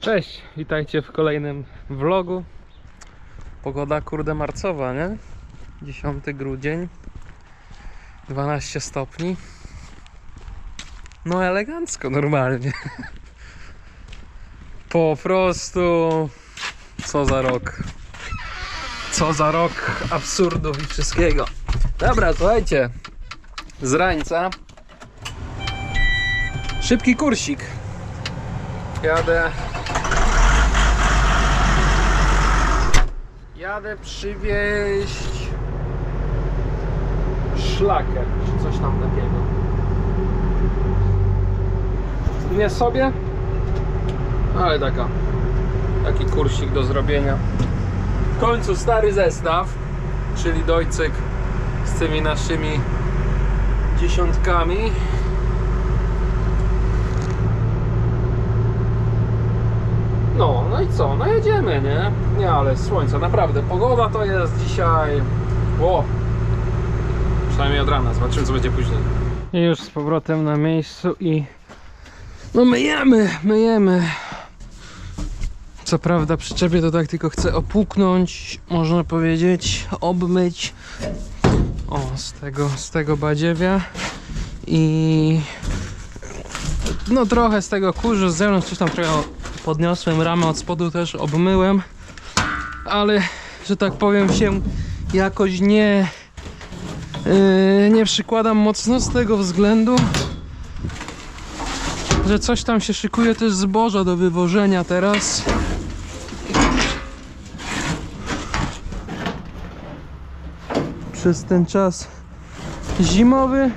Cześć, witajcie w kolejnym vlogu. Pogoda kurde marcowa, nie? 10 grudzień, 12 stopni. No elegancko, normalnie. Po prostu co za rok. Co za rok absurdów i wszystkiego. Dobra, słuchajcie. Z rańca. Szybki kursik. Jadę. Jadę przywieźć szlakę, czy coś tam takiego. Nie sobie, ale taka, taki kursik do zrobienia. W końcu stary zestaw, czyli dojcyk z tymi naszymi dziesiątkami. No, no i co? No jedziemy, nie? Nie, ale słońce, naprawdę. Pogoda to jest dzisiaj... Ło! Przynajmniej od rana, zobaczymy co będzie później. I już z powrotem na miejscu i... No myjemy, myjemy. Co prawda przyczepię to tak tylko chcę opłuknąć, można powiedzieć, obmyć. O, z tego, z tego badziewia. I... No trochę z tego kurzu z zewnątrz, coś tam trochę podniosłem, ramę od spodu też obmyłem. Ale, że tak powiem się jakoś nie... Yy, nie przykładam mocno z tego względu, że coś tam się szykuje też zboża do wywożenia teraz. Przez ten czas zimowy.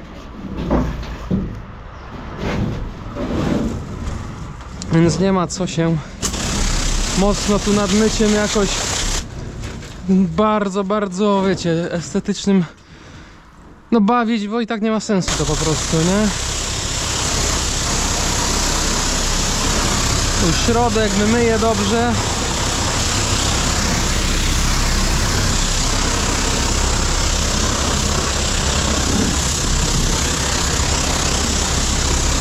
Więc nie ma co się mocno tu nad myciem jakoś bardzo, bardzo, wiecie, estetycznym no bawić, bo i tak nie ma sensu to po prostu, nie? Tu środek wymyję dobrze.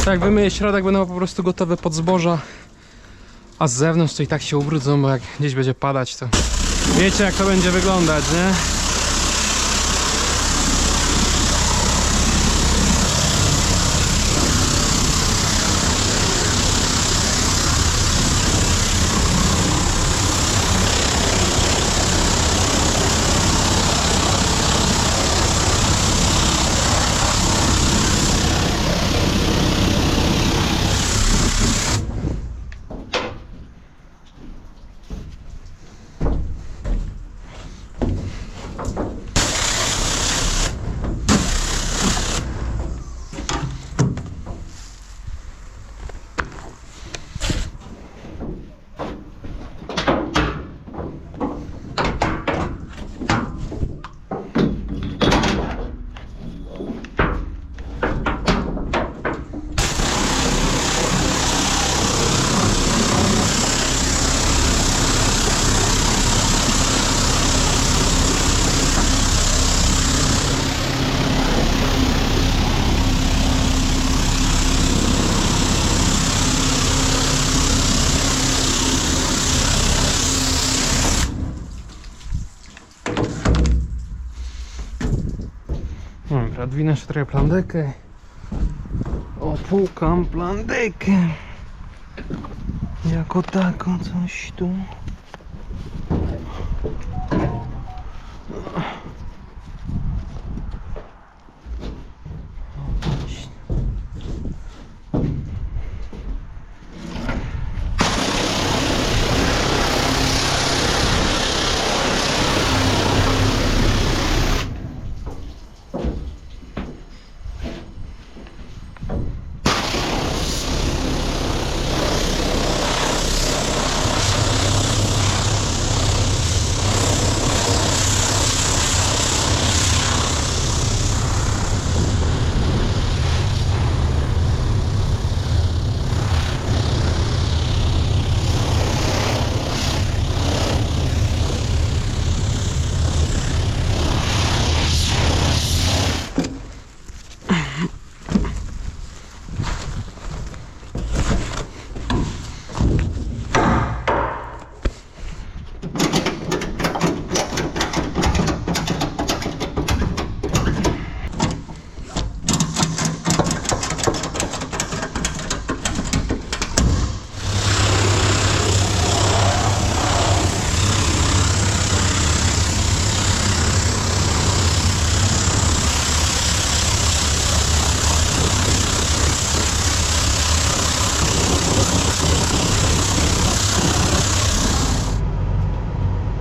Tak, wymyję środek, będą po prostu gotowe pod zboża. A z zewnątrz to i tak się ubrudzą, bo jak gdzieś będzie padać, to wiecie jak to będzie wyglądać, nie? Dobra, odwinę trochę plandekę. Opłukam plandekę. Jako taką coś tu.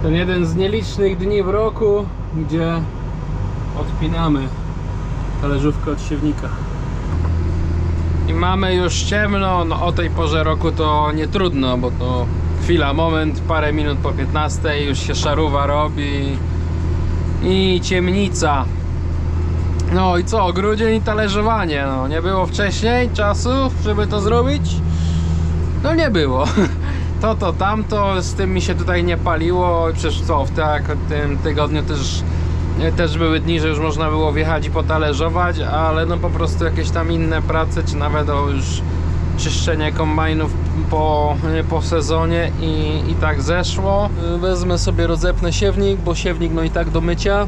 Ten jeden z nielicznych dni w roku, gdzie odpinamy talerzówkę od siewnika. I mamy już ciemno, no o tej porze roku to nie trudno, bo to chwila, moment, parę minut po 15 już się szaruwa robi i ciemnica. No i co, grudzień i talerzowanie, no nie było wcześniej czasów, żeby to zrobić? No nie było. To, to, tamto, z tym mi się tutaj nie paliło, przecież co, w tak, tym tygodniu też też były dni, że już można było wjechać i potalerzować, ale no po prostu jakieś tam inne prace, czy nawet o już czyszczenie kombajnów po, po sezonie i, i tak zeszło. Wezmę sobie rozepnę siewnik, bo siewnik no i tak do mycia.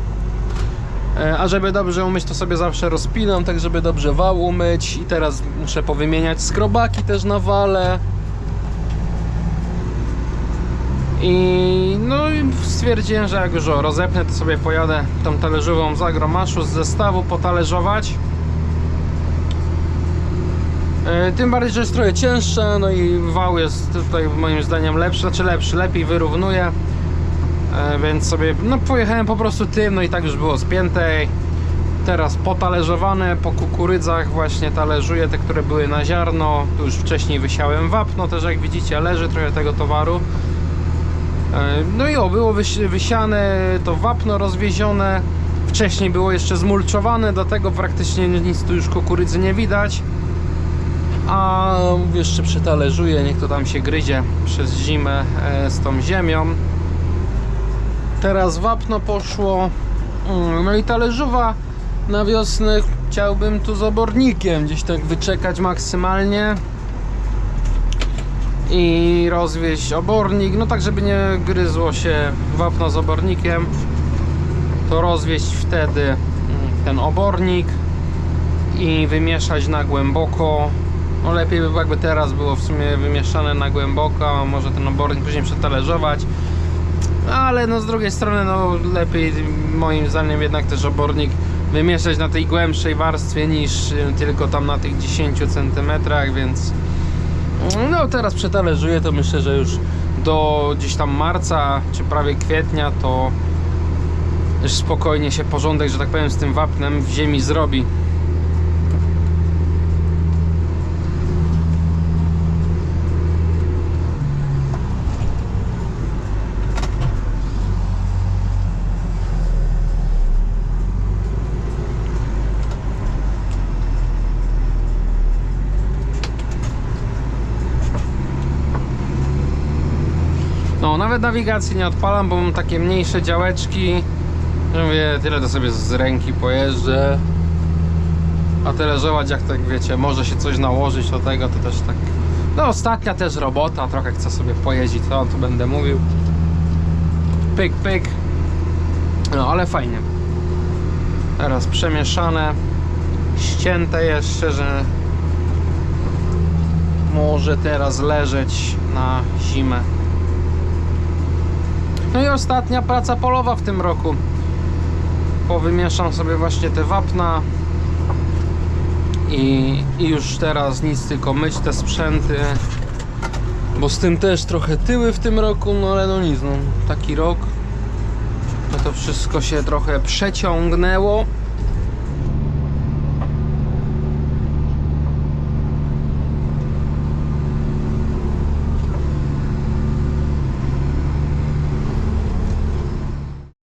E, A żeby dobrze umyć, to sobie zawsze rozpinam, tak żeby dobrze wał umyć. I teraz muszę powymieniać skrobaki też na wale. I no i stwierdziłem, że jak już rozepnę, to sobie pojadę tą talerzową z agromaszu z zestawu potalerzować. E, Tym bardziej, że jest trochę cięższe, no i wał jest tutaj moim zdaniem lepszy, znaczy lepszy, lepiej wyrównuje. E, Więc sobie, no pojechałem po prostu tym, no i tak już było spięte. Teraz potalerzowane, po kukurydzach właśnie talerzuję te, które były na ziarno. Tu już wcześniej wysiałem wapno, też jak widzicie leży trochę tego towaru. E, No i o, było wysi- wysiane, to wapno rozwiezione. Wcześniej było jeszcze zmulczowane, dlatego praktycznie nic tu już kukurydzy nie widać. A jeszcze przetalerzuje, niech to tam się gryzie przez zimę e, z tą ziemią. Teraz wapno poszło. Mm, No i talerzowa na wiosnę chciałbym tu z obornikiem gdzieś tak wyczekać maksymalnie i rozwieść obornik, no tak żeby nie gryzło się wapno z obornikiem to rozwieść wtedy mm, ten obornik i wymieszać na głęboko. No lepiej by jakby teraz było w sumie wymieszane na głęboko, może ten obornik później przetalerzować ale no z drugiej strony no lepiej moim zdaniem jednak też obornik wymieszać na tej głębszej warstwie niż y, tylko tam na tych 10 cm, więc no teraz przetalerzuję to myślę, że już do gdzieś tam marca czy prawie kwietnia to już spokojnie się porządek, że tak powiem, z tym wapnem w ziemi zrobi. Nawet nawigacji nie odpalam, bo mam takie mniejsze działeczki. Mówię, tyle to sobie z ręki pojeżdżę. A talerzować, jak tak wiecie, może się coś nałożyć do tego, to też tak. No, ostatnia też robota, trochę chcę sobie pojeździć, to tu będę mówił. Pyk, pyk. No, ale fajnie. Teraz przemieszane, ścięte jeszcze, że może teraz leżeć na zimę. No i ostatnia praca polowa w tym roku. Powymieszam sobie właśnie te wapna i, i już teraz nic, tylko myć te sprzęty. Bo z tym też trochę tyły w tym roku, no ale no nic, no taki rok. No to wszystko się trochę przeciągnęło.